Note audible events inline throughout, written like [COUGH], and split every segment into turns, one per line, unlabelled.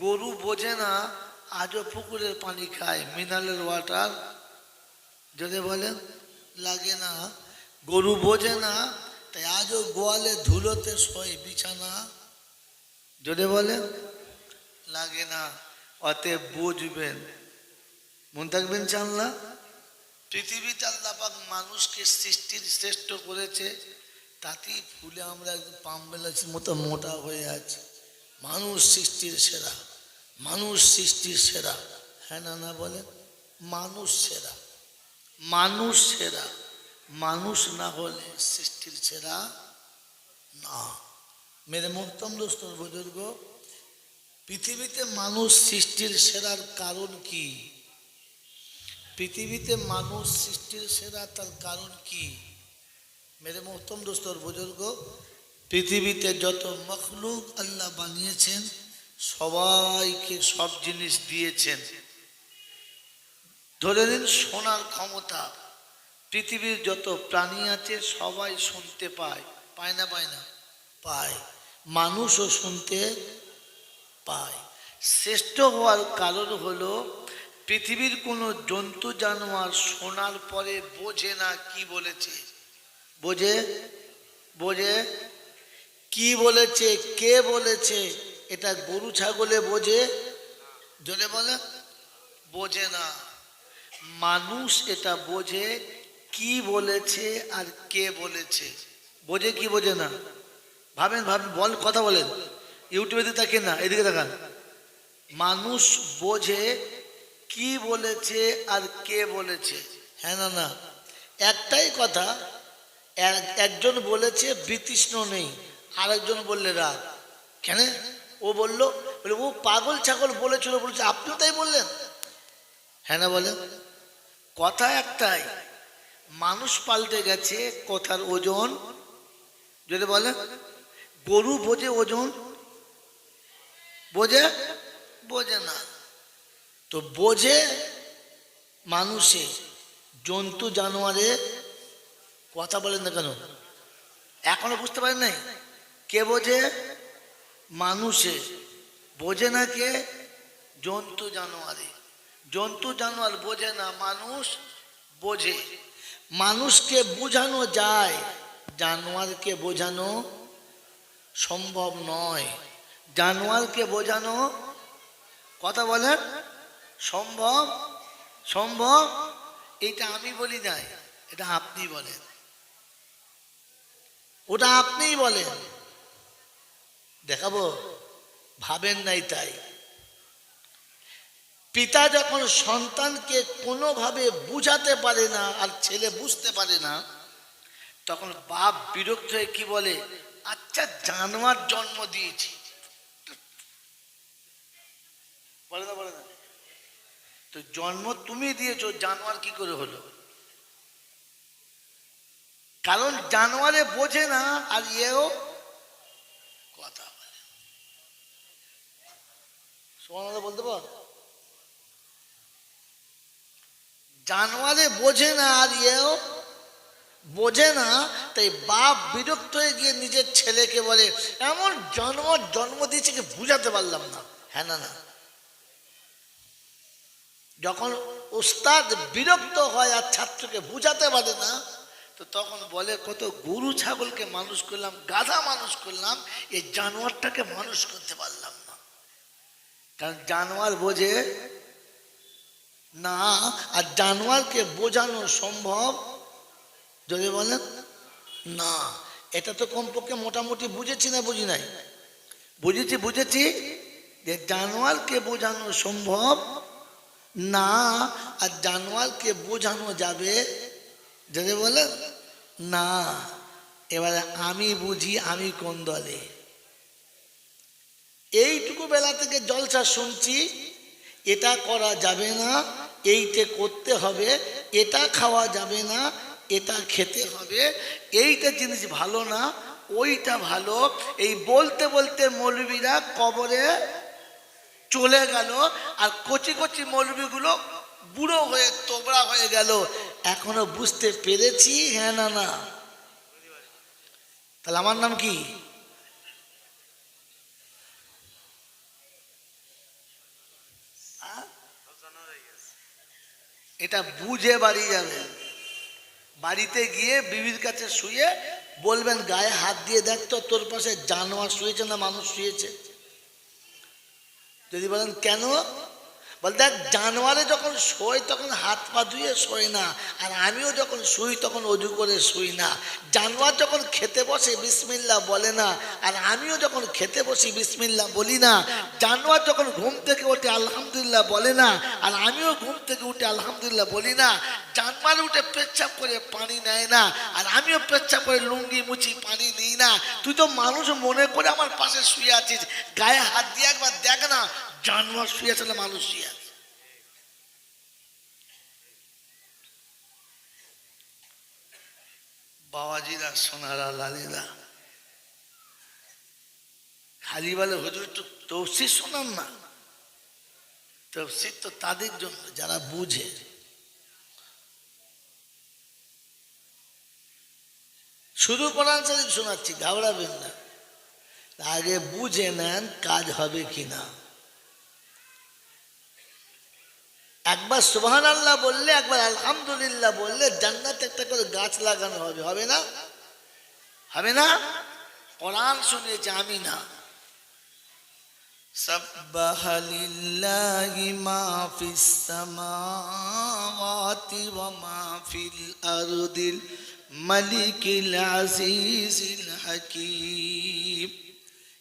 গরু বোঝে না, আজও পুকুরের পানি খায়, মিনারেল ওয়াটার। যদি বলেন, লাগে না। গরু বোঝে না, তাই আজও গোয়ালে ধুলোতে শোয় বিছানা। যদি বলেন, লাগে না, অতএব বুঝবেন। মন থাকবেন চাল্লা পৃথিবীতে আল্লাপাক মানুষকে সৃষ্টির শ্রেষ্ঠ করেছে, তাতেই ফুলে আমরা একদম পাম্বেলাসের মতো মোটা হয়ে আছি। মানুষ সৃষ্টির সেরা। মানুষ সৃষ্টির সেরা। হ্যাঁ না না বলে মানুষ সেরা। মানুষ সেরা। মানুষ না হলে সৃষ্টির সেরা না। মেরে মোহতম দোস্তর বুজুর্গ, পৃথিবীতে মানুষ সৃষ্টির সেরার কারণ কি? পৃথিবীতে মানুষ সৃষ্টির সেরা তার কারণ কি? মেরে মোহতম দোস্তর বুজুর্গ, পৃথিবীতে যত মখলুক আল্লাহ বানিয়েছেন সবাইকে সব জিনিস দিয়েছেন। ধরে নিন শোনার ক্ষমতা। পৃথিবীর যত প্রাণী আছে, সবাই শুনতে পায়। পায় না পায় না? পায়। মানুষও শুনতে পায়। শ্রেষ্ঠ হওয়ার কারণ হলো, পৃথিবীর কোনো জন্তু, জানোয়ার শোনার পরে বোঝে না কি বলেছে। বোঝে? বোঝে? কি বলেছে? কে বলেছে? এটা গরু, ছাগলে বোঝে? জলে বলে। বোঝে না। মানুষ এটা বোঝে কি বলেছে আর কে বলেছে। বোঝে কি বোঝে না? ভাবেন ভাবেন, বল, কথা বলেন। ইউটিউবে দিকে তাকেন না, এদিকে তাকান। মানুষ বোঝে কি বলেছে আর কে বলেছে। হ্যাঁ না না। একটাই কথা, এক- একজন বলেছে বিতৃষ্ণ নেই, আরেকজন বললে রাগ। কেন? ও বলল, বলে, ও পাগল ছাগল বলেছিল, বলছে, আপনিও তাই বললেন? হ্যাঁ না বলেন কথা একটাই, মানুষ পাল্টে গেছে কথার ওজন। যদি বলে, গরু বোঝে ওজন? বোঝে? বোঝে না। তো বোঝে মানুষে, জন্তু, জানোয়ারে, কথা বলেন না কেন? এখনও বুঝতে পারেন নাই? কে বোঝে? মানুষে বোঝে না কে? জন্তু জানোয়ারে। জন্তু জানোয়ার বোঝে না, মানুষ বোঝে। মানুষকে বোঝানো যায়, জানোয়ারকে বোঝানো সম্ভব নয়। জানোয়ারকে বোঝানো, কথা বলেন, সম্ভব সম্ভব? এটা আমি বলি নাই, এটা আপনি বলেন। ওটা আপনিই বলেন। দেখাবো? ভাবেন নাই তাই। পিতা যখন সন্তানকে কোনোভাবে বুঝাতে পারে না আর ছেলে বুঝতে পারে না, তখন বাপ বিরক্ত হয়ে কি বলে আচ্ছা জানোয়ার জন্ম দিয়েছি। বলে না বলে না। তো জন্ম তুমি দিয়েছ, জানোয়ার কি করে হলো? কারণ জানোয়ারে বোঝে না আর এও কথা বলে বলতে পার? জানোয়ারে বোঝে না আর এও বোঝে না, তাই বাপ বিরক্ত হয়ে গিয়ে নিজের ছেলেকে বলে, এমন জানোয়ার জন্ম দিয়েছে কি বুঝাতে পারলাম না? হ্যাঁ না না। যখন ওস্তাদ বিরক্ত হয় আর ছাত্রকে বুঝাতে পারে না, তো তখন বলে, কত গরু ছাগলকে মানুষ করলাম, গাধা মানুষ করলাম, এই জানোয়ারটাকে মানুষ করতে পারলাম কারণ জানোয়ার বোঝে না, আর জানোয়ারকে বোঝানো সম্ভব? যদি বলেন, না। এটা তো কমপক্ষে মোটামুটি বুঝেছি না বুঝি নাই। বুঝেছি বুঝেছি যে জানোয়ারকে বোঝানো সম্ভব না, আর জানোয়ারকে বোঝানো যাবে? যদি বলেন, না। এবারে আমি বুঝি আমি কোন দলে? এইটুকু বেলা থেকে জলসা শুনছি, এটা করা যাবে না, এইটে করতে হবে, এটা খাওয়া যাবে না, এটা খেতে হবে, এইটা জিনিস ভালো না, ওইটা ভালো। এই বলতে বলতে মৌলবীরা কবরে চলে গেল, আর কচি কচি মৌলবীগুলো বুড়ো হয়ে তোবড়া হয়ে গেল। এখনও বুঝতে পেরেছি হ্যাঁ না না। তাহলে আমার নাম কি? এটা বুঝে বাড়ি যাবেন। বাড়িতে গিয়ে বিবির কাছে শুয়ে বলবেন, গায়ে হাত দিয়ে দেখ তো, তোর পাশে জানোয়ার শুয়েছে না মানুষ শুয়েছে? যদি বলেন, কেন? বল, দেখ, জানোয়ারে যখন শোয় তখন হাত পা ধুয়ে শোয় না, আর আমিও যখন শুই তখন অজু করে শুই না। জানোয়ার যখন খেতে বসে, বিসমিল্লা বলে না, আর আমিও যখন খেতে বসি, বিসমিল্লা বলি না। জানোয়ার যখন ঘুম থেকে ওঠে, আলহামদুলিল্লাহ বলে না, আর আমিও ঘুম থেকে উঠে, আলহামদুলিল্লাহ বলি না। জানোয়ার উঠে পেচ্ছাপ করে পানি নেয় না, আর আমিও পেচ্ছাপ করে লুঙ্গি মুছি, পানি নিই না। তুই তো মানুষ, মনে করে আমার পাশে শুয়ে আছিস। গায়ে হাত দিয়ে একবার দেখ না জানোয়ার শুয়ে আছে না মানুষ শুয়ে আছে। বাবাজিরা, সোনারা, লালিরা। খালি বলে, হুজুর, একটু তফসির শোনান না। তফসির তো তাদের জন্য, যারা বুঝে। শুধু কোরআন শরীফ শোনাচ্ছি, ঘাবড়াবেন না। আগে বুঝে নেন কাজ হবে কিনা। একবার সুবহান আল্লাহ বললে একবার আলহামদুলিল্লাহ বললে জান্নাতে একটা করে গাছ লাগানো হবে হবে না হবে না কোরআন শুনেছি আমি না سبح لله ما في السماوات وما في الأرض الملك العزيز الحكيم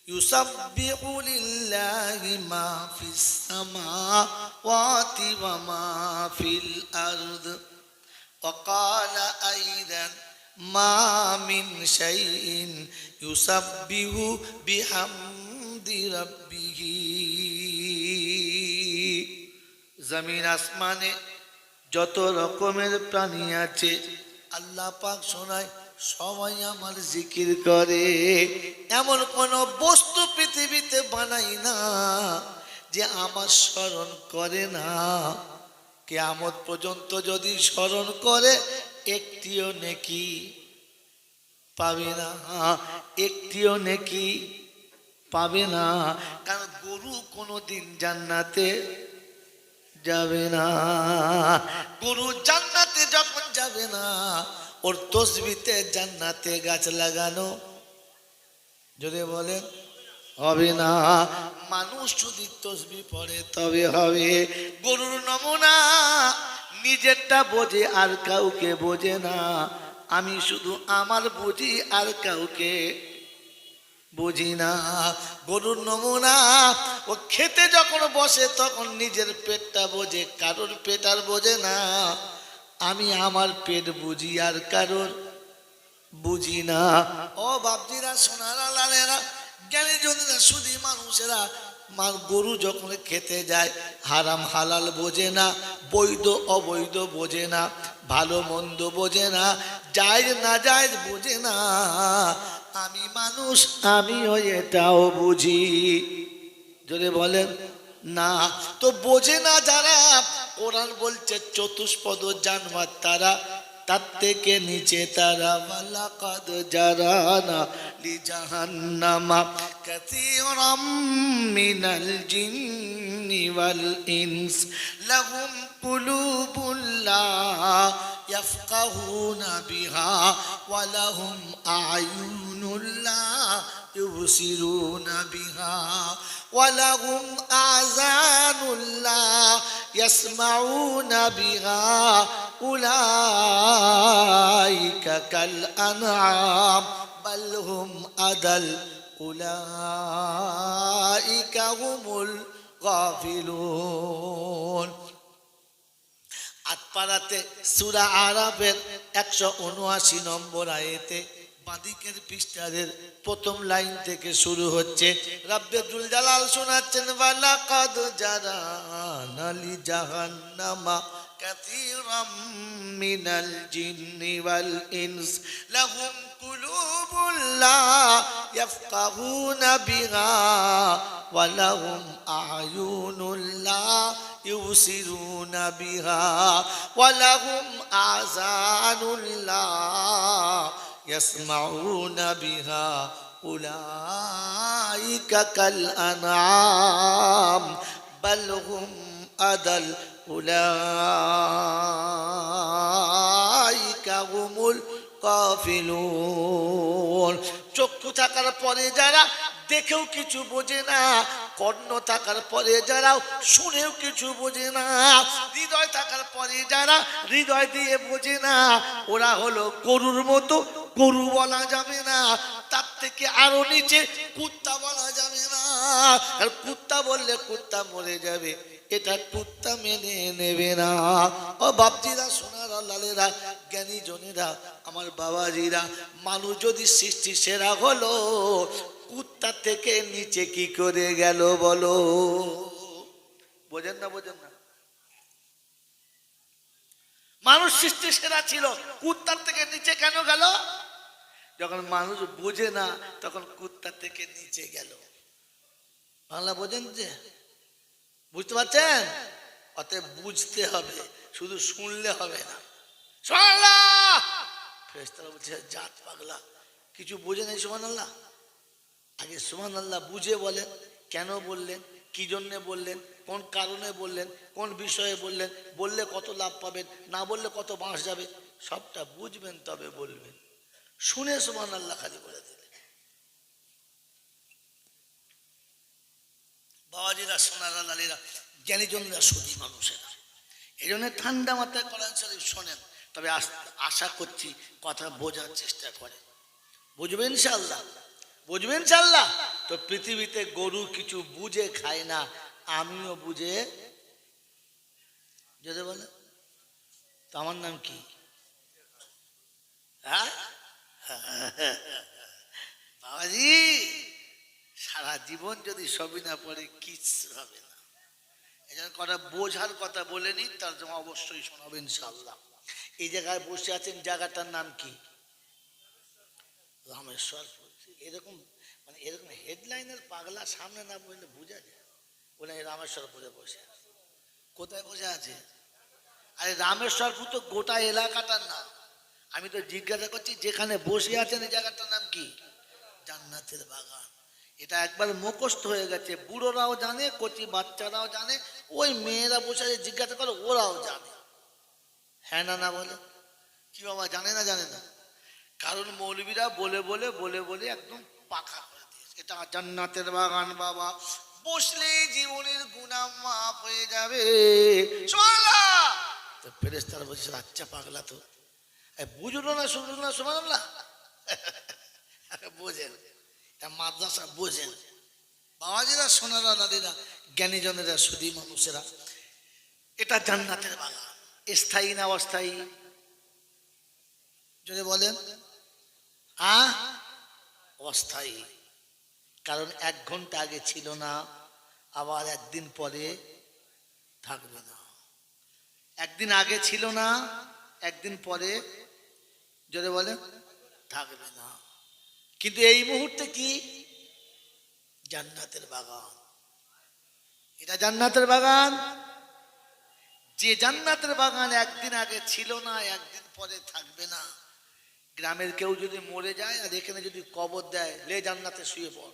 يسبح لله ما في السماوات وما في الأرض وقال أيضا ما من شيء يسبح بحمد ربه জমিন আসমানে যত রকমের প্রাণী আছে আল্লাহ পাক শোনায় সবাই আমার জিকির করে। এমন কোন বস্তু পৃথিবীতে বানাই না যে আমার স্মরণ করে না। কেয়ামত পর্যন্ত যদি স্মরণ করে, একটিও নেকি পাবে না। একটিও নেকি পাবে না। কারণ গরু কোনোদিন জান্নাতে যাবে না। গরু জান্নাতে যখন যাবে না ওর তসবিতে জান্নাতে গাছ লাগানো। যদি বলেন, হবে না। মানুষ যদি তসবি পড়ে, তবে হবে। গরুর নমুনা নিজেরটা বোঝে, আর কাউকে বোঝে না। আমি শুধু আমার বুঝি, আর কাউকে বুঝি না। গরুর নমুনা, ও খেতে যখন বসে, তখন নিজের পেটটা বোঝে, কারোর পেট আর বোঝে না। আমি আমার পেট বুঝি আর কারোর বুঝি না ও বাপজিরা, সোনারা, লালেরা জ্ঞানী জনেরা শুধু মানুষেরা, মা গরু যখন খেতে যায়, হারাম হালাল বোঝে না বৈধ অবৈধ বোঝে না ভালো মন্দ বোঝে না যায় না যায় বোঝে না আমি মানুষ আমিও এটাও বুঝি। যদি বলেন না, তো বোঝে না যারা, কোরআন বলছে চতুষ্পদ জানবার তারা, তার থেকে নিচে তারা মালাকাদ যারা না লিজাহান্নামা কাসীরাম মিনাল জিন্নি ওয়াল ইনস, লাহুম কুলুবুল লা ইয়াফকাহুনা বিহা ওয়ালাহুম লাহুম আয়ুনুল লা বিহা। ولهم آذان لا يسمعون بها أولئك كالأنعام بل هم أدل أولئك هم الغافلون আটপাড়াতে সুরা আরাফের একশো উনআশি নম্বর আয়েতে বাদিকের পৃষ্ঠাদের প্রথম লাইন থেকে শুরু হচ্ছে রাব্বেদুল জালাল শোনাচ্ছেন ওয়ালা কাদ যারা নালি জাহান্নামা كثيرا من الجن والإنس لهم قلوب لا يفقهون بها ولهم أعين لا يبصرون بها ولهم آذان لا يسمعون بها أولئك كالأنعام بل هم أدل উলাইকা হুমুল কাফিলুন চক্ষু থাকার পরে যারা দেখেও কিছু বোঝে না কর্ণ থাকার পরে যারা শুনেও কিছু বোঝে না হৃদয় থাকার পরে যারা হৃদয় দিয়ে বোঝে না ওরা হলো গরুর মতো গরু বলা যাবে না, তার থেকে আরও নিচে কুত্তা বলা যাবে না। আর কুত্তা বললে কুত্তা মরে যাবে, এটা কুত্তা মেনে নেবে না। ও বাপজিরা, সোনার, লালেরা, জ্ঞানী জনেরা, আমার বাবাজিরা, মানুষ যদি সৃষ্টি সেরা হলো, কুত্তা থেকে নিচে কি করে গেল বলো? বোঝেন না বোঝেন না। মানুষ সৃষ্টি সেরা ছিল, কুত্তার থেকে নিচে কেন গেল? যখন মানুষ বোঝে না, তখন কুত্তা থেকে নিচে গেল। বাংলা বোঝেন যে? বুঝতে পারছেন? অতএব বুঝতে হবে, শুধু শুনলে হবে না। ফেরেশতারা বলছে, জাত পাগলা। কিছু বোঝে নাই সুমান আল্লাহ আগে সুমান আল্লাহ বুঝে বলেন, কেন বললেন, কি জন্যে বললেন, কোন কারণে বললেন, কোন বিষয়ে বললেন, বললে কত লাভ পাবেন, না বললে কত বাঁশ যাবে, সবটা বুঝবেন তবে বলবেন। শুনে সুমান আল্লাহ খালি বলে দিলেন। বাবাজিরা, সোনারা লালিরা জ্ঞানীজনরা সুদী মানুষেরা, এই জন্য ঠান্ডা মাথায় কোরআন শরীফ শোনেন, তবে আশা করছি কথা বোঝার চেষ্টা করেন। বুঝবেন ইনশাল্লাহ বুঝবেন ইনশাল্লাহ তো পৃথিবীতে গরু কিছু বুঝে খায় না, আমিও বুঝে যদি বলে তো আমার নাম কি? হ্যাঁ? [LAUGHS] বাবাজি, সারা জীবন যদি সবই না পড়ে, কিচ্ছু হবে না। এই জন্য কটা বোঝার কথা বলে নিন, তার জন্য অবশ্যই শোনাবেন ইনশাল্লাহ এই জায়গায় বসে আছেন, জায়গাটার নাম কি? রামেশ্বর এরকম মানে এরকম হেডলাইনের পাগলা সামনে না বললে বোঝা যায়। বলে রামেশ্বরপুরে বসে আছে। কোথায় বসে আছে? আরে, রামেশ্বরপুর তো গোটা এলাকাটার নাম। আমি তো জিজ্ঞাসা করছি, যেখানে বসে আছেন এই জায়গাটার নাম কি? জান্নাতের বাগান। এটা একবার মুখস্থ হয়ে গেছে। বুড়োরাও জানে, কচি বাচ্চারাও জানে, ওই মেয়েরা বসে আছে, জিজ্ঞাসা করে, ওরাও জানে। হ্যাঁ না না বলে। কি বাবা, জানে না জানে না। কারণ মৌলবীরা বলে বলে বলে বলে একদম পাকা করে দিয়েছে। এটা জান্নাতের বাগান বাবা। বসলে জীবনের গুণা মাপ হয়ে যাবে! তো ফেরেস্তারা বলছে আচ্ছা পাগলা তো। বুঝলো না শুনলো না, সুবহানাল্লাহ। বোঝেন। এটা মাদ্রাসা বোঝেন। বাবাজিরা, সোনারা, দাদিরা, জ্ঞানীজনেরা, সুদী মানুষেরা, এটা জান্নাতের বাগান। স্থায়ী না অস্থায়ী? যদি বলেন। আ অস্থায়ী। কারণ এক ঘণ্টা আগে ছিল না, আবার একদিন পরে থাকবে না। একদিন আগে ছিল না, একদিন পরে যদি বলে, থাকবে না। কিন্তু এই মুহূর্তে কি? জান্নাতের বাগান। এটা জান্নাতের বাগান? যে জান্নাতের বাগান একদিন আগে ছিল না, একদিন পরে থাকবে না। গ্রামের কেউ যদি মরে যায় আর এখানে যদি কবর দেয়, লে জান্নাতে শুয়ে পড়।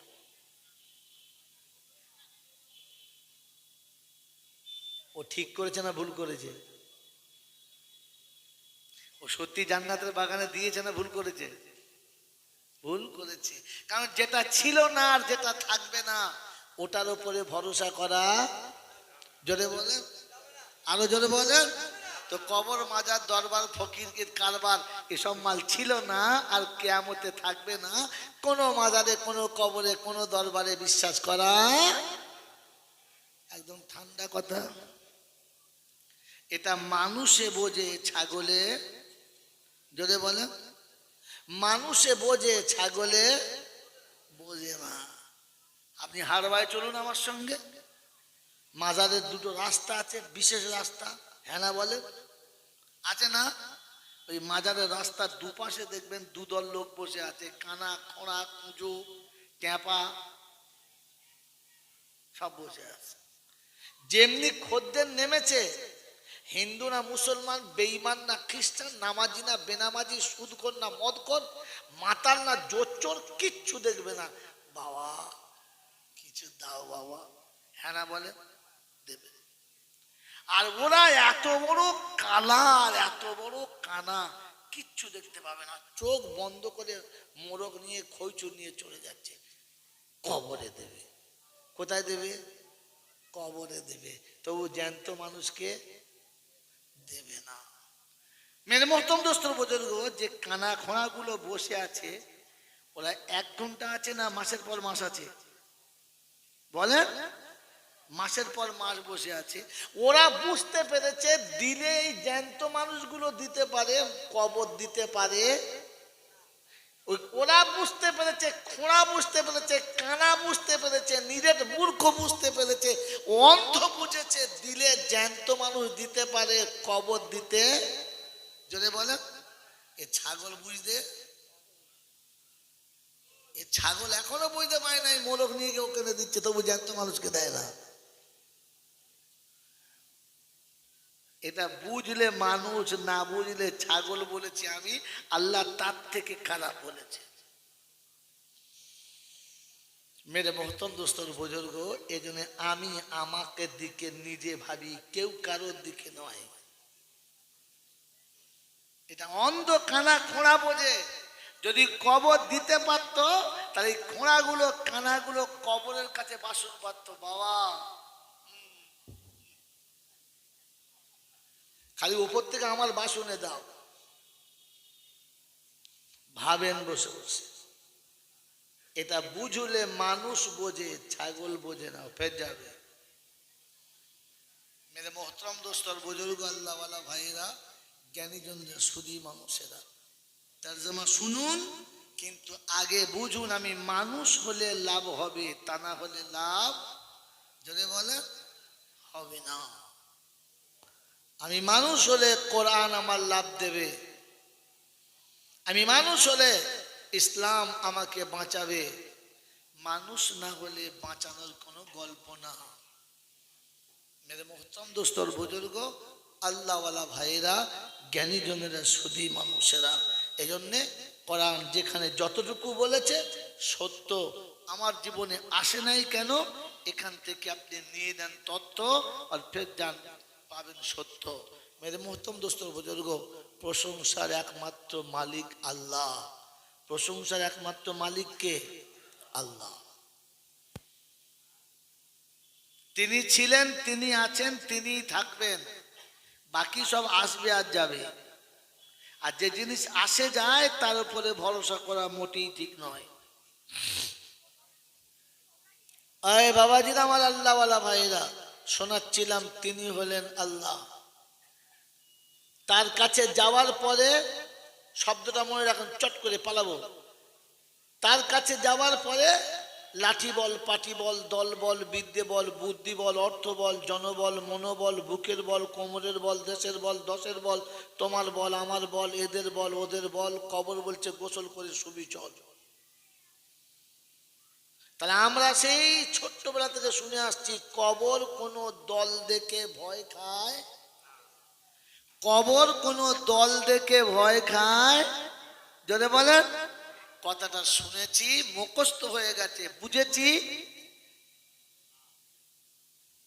ও ঠিক করেছে না ভুল করেছে? ও সত্যি জান্নাতের বাগানে দিয়েছে না ভুল করেছে? ভুল করেছে। কারণ যেটা ছিল না আর যেটা থাকবে না, ওটার উপরে ভরসা করা জোরে বলেন। আরও জোরে বলেন। তো কবর, মাজার, দরবার ফকিরগির কারবার, এসব মাল ছিল না আর কেয়ামতে থাকবে না। কোনো মাজারে, কোনো কবরে, কোনো দরবারে বিশ্বাস করা একদম ঠান্ডা কথা। এটা মানুষে বোঝে ছাগলে যদি বলেন। মানুষে বোঝে, ছাগলে বোঝে না। আপনি হারবায় চলুন আমার সঙ্গে। মাজারের দুটো রাস্তা আছে, বিশেষ রাস্তা হ্যাঁ না বলে আছে না? ওই মাজারের রাস্তার দুপাশে দেখবেন দুদল লোক বসে আছে, কানা, খোঁড়া, কুঁজো, ট্যাপা, সব বসে আছে। যেমনি খদ্দের নেমেছে হিন্দু না মুসলমান বেইমান না খ্রিস্টান, নামাজি না বেনামাজি সুদকর না মদকর মাতাল না জোচ্চোর, কিচ্ছু দেখবে না। বাবা, কিছু দাও বাবা। হ্যাঁ না বলে? দেবে। আর ওরা এত বড় কালার, এত বড় কানা, কিচ্ছু দেখতে পাবে না। চোখ বন্ধ করে মোরগ নিয়ে, খৈচুর নিয়ে চলে যাচ্ছে। কবরে দেবে। কোথায় দেবে? কবরে দেবে। তবু জ্যান্ত মানুষকে দেবে না। মেরে মহতম দোস্ত বুজুর্গ যে কানা খোঁড়াগুলো বসে আছে, ওরা এক ঘণ্টা আছে না মাসের পর মাস আছে? বলেন? মাসের পর মাস বসে আছে। ওরা বুঝতে পেরেছে দিলে এই জ্যান্ত মানুষগুলো দিতে পারে, কবর দিতে পারে। ওই ওরা বুঝতে পেরেছে, খোঁড়া বুঝতে পেরেছে, কানা বুঝতে পেরেছে নিরেট মূর্খ বুঝতে পেরেছে, অন্ধ বুঝেছে, দিলে জ্যান্ত মানুষ দিতে পারে, কবর দিতে। যদি বলেন, এ ছাগল বুঝতে? এ ছাগল এখনও বুঝতে পারে নাই, মোরগ নিয়ে কেউ কেনে দিচ্ছে, তবু জ্যান্ত মানুষকে দেয় না। এটা বুঝলে মানুষ, না বুঝলে ছাগল বলেছি আমি, আল্লাহ তার থেকে খারাপ বলেছে। মেরে মহতম দোস্তর বুজুর্গ এই জন্য আমি আমাকে দিকে নিজে ভাবি, কেউ কারোর দিকে নয়। এটা অন্ধ কানা খোঁড়া বোঝে। যদি কবর দিতে পারত, তাহলে খোঁড়াগুলো, কানাগুলো কবরের কাছে বাসন পারত বাবা। খালি উপর থেকে আমার বাসনে দাও। ভাবেন বসে বসে। এটা বুঝলে মানুষ বোঝে, ছাগল বোঝে না, ফের যাবে। মেরে মোহতরম দোস্তর বুজুর্গ আল্লাহওয়ালা ভাইয়েরা, জ্ঞানীজনদের সুদী মানুষেরা। তার জমা শুনুন, কিন্তু আগে বুঝুন আমি মানুষ হলে লাভ হবে, তা না হলে লাভ যদি বলে হবে না। আমি মানুষ হলে কোরআন আমার লাভ দেবে। আমি মানুষ হলে ইসলাম আমাকে বাঁচাবে। মানুষ না হলে বাঁচানোর কোনো গল্প না। মেরে মোহতম দোস্তর বুজুর্গ, আল্লাহওয়ালা ভাইয়েরা জ্ঞানীজনেরা সুদী মানুষেরা। এই জন্যে কোরআন যেখানে যতটুকু বলেছে সত্য। আমার জীবনে আসে নাই কেন? এখান থেকে আপনি নিয়ে নেন তথ্য আর ফের যান পাবেন সত্য। মেরে মোহতম দোস্তর বুজুর্গ, প্রশংসার একমাত্র মালিক আল্লাহ। প্রশংসার একমাত্র মালিক কে? আল্লাহ। তিনি ছিলেন, তিনি আছেন তিনি থাকবেন। বাকি সব আসবে আর যাবে। আর যে জিনিস আসে যায়, তার উপরে ভরসা করা মোটেই ঠিক নয়। আয় বাবাজিরা আমার আল্লাহওয়ালা ভাইরা শোনাচ্ছিলাম, তিনি হলেন আল্লাহ। তার কাছে যাওয়ার পরে শব্দটা মনে রাখুন, চট করে পালাবো। তার কাছে যাওয়ার পরে লাঠি বল, পাটি বল, দল বল, বিদ্যে বল, বুদ্ধি বল, অর্থ বল, জনবল, মনোবল, বুকের বল, কোমরের বল, দেশের বল, দশের বল, তোমার বল, আমার বল, এদের বল, ওদের বল, কবর বলছে, গোসল করে শুবি চল। তাহলে আমরা সেই ছোট্টবেলা থেকে শুনে আসছি, কবর কোনো দল দেখে ভয় খায়? কবর কোনো দল দেখে ভয় খায়? যদি বলেন। কথাটা শুনেছি, মুখস্থ হয়ে গেছে, বুঝেছি।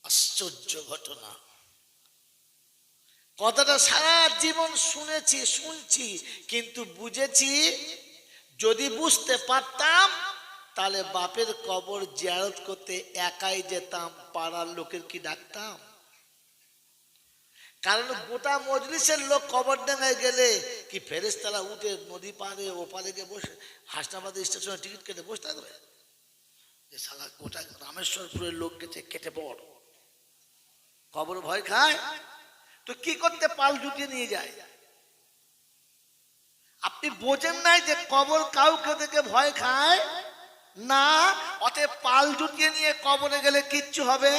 আশ্চর্য ঘটনা। কথাটা সারা জীবন শুনেছি, শুনছি, কিন্তু বুঝেছি, যদি বুঝতে পারতাম তাহলে বাপের কবর জিয়ারত করতে একাই যেতাম, পাড়ার লোকের কি ডাকতাম? কারণ গোটা মজলিসের লোক কবর ডাঙায় গেলে কি ফেরেস্তারা উঠে নদী পারে ও পারে গিয়ে বসে হাসনাবাদ স্টেশনে টিকিট কেটে বসে থাকবে? যে গোটা রামেশ্বরপুরের লোক গেছে, কেটে পড়। কবর ভয় খায়? তো কি করতে পাল জুটিয়ে নিয়ে যায়? আপনি বোঝেন নাই যে কবর কাউকে থেকে ভয় খায়? না, অতএব পাল জুটিয়ে নিয়ে কবরে গেলে কিচ্ছু হবে?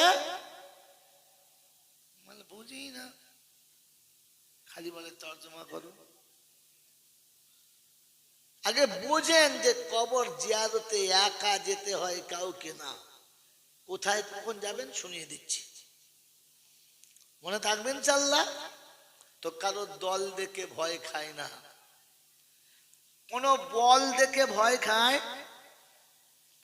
মানে বুঝি না। খালি বলে তর্জমা করো। আগে বোঝেন যে কবর জিয়ারতে একা যেতে হয় কাউকে না। কোথায়, কখন যাবেন শুনিয়ে দিচ্ছি। মনে থাকবেন চাল্লা? তো কারও দল দেখে ভয় খায় না। কোন বল দেখে ভয় খায়?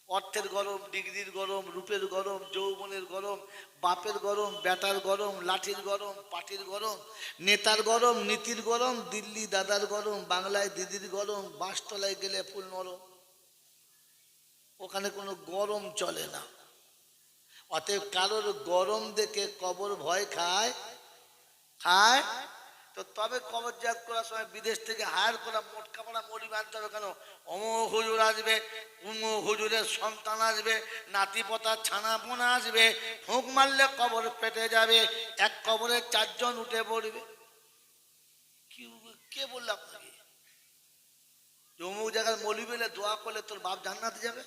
অর্থের গরম, ডিগ্রির গরম, রূপের গরম, যৌবনের গরম, বাপের গরম, বেটার গরম, লাঠির গরম, পাটির গরম, নেতার গরম, নীতির গরম, দিল্লি দাদার গরম, বাংলায় দিদির গরম বাঁশতলায় গেলে ফুল নরম। ওখানে কোনো গরম চলে না। অতএব কারোর গরম দেখে কবর ভয় খায় খায় তো তবে কবর জাত করার সময় বিদেশ থেকে হায়ার করা মোটকা পড়া মরি বাঁধতে হবে কেন? অমুক হুজুর আসবে উমুক হুজুরের সন্তান আসবে নাতি পতার ছানা পোনা আসবে ফুঁক মারলে কবর পেটে যাবে, এক কবরে চারজন উঠে পড়বে। কি বলল আপনাকে? অমুক জায়গায় মলি বেলে দোয়া করলে তোর বাপ জান্নাতে যাবে?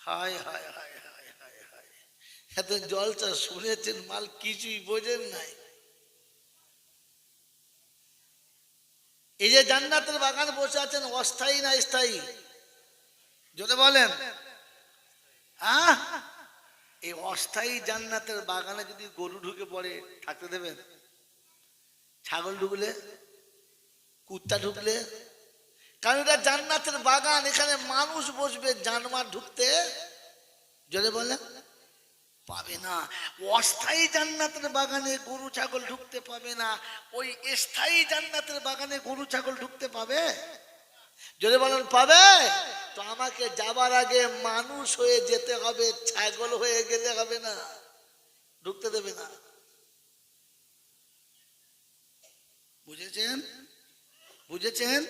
হায় হায় হায় হায় হায় হায়। এত জলসা শুনেছেন, মাল কিছুই বোঝেন নাই। এই যে জান্নাতের বাগান বসে আছেন, অস্থায়ী না স্থায়ী? যদি বলেন। এই অস্থায়ী জান্নাতের বাগানে যদি গরু ঢুকে পড়ে, থাকতে দেবেন? ছাগল ঢুকলে? কুত্তা ঢুকলে? কারণ এটা জান্নাতের বাগান, এখানে মানুষ বসবে জানমার ঢুকতে। যদি বলেন। পাবে না। অস্থায়ী জান্নাতের বাগানে গরু, ছাগল ঢুকতে পাবে না। ওই স্থায়ী জান্নাতের বাগানে গরু, ছাগল ঢুকতে পাবে? যদি বলেন, পাবে? তো আমাকে যাবার আগে মানুষ হয়ে যেতে হবে, ছাগল হয়ে গেলে হবে না। ঢুকতে দেবে না। বুঝেছেন? বুঝেছেন?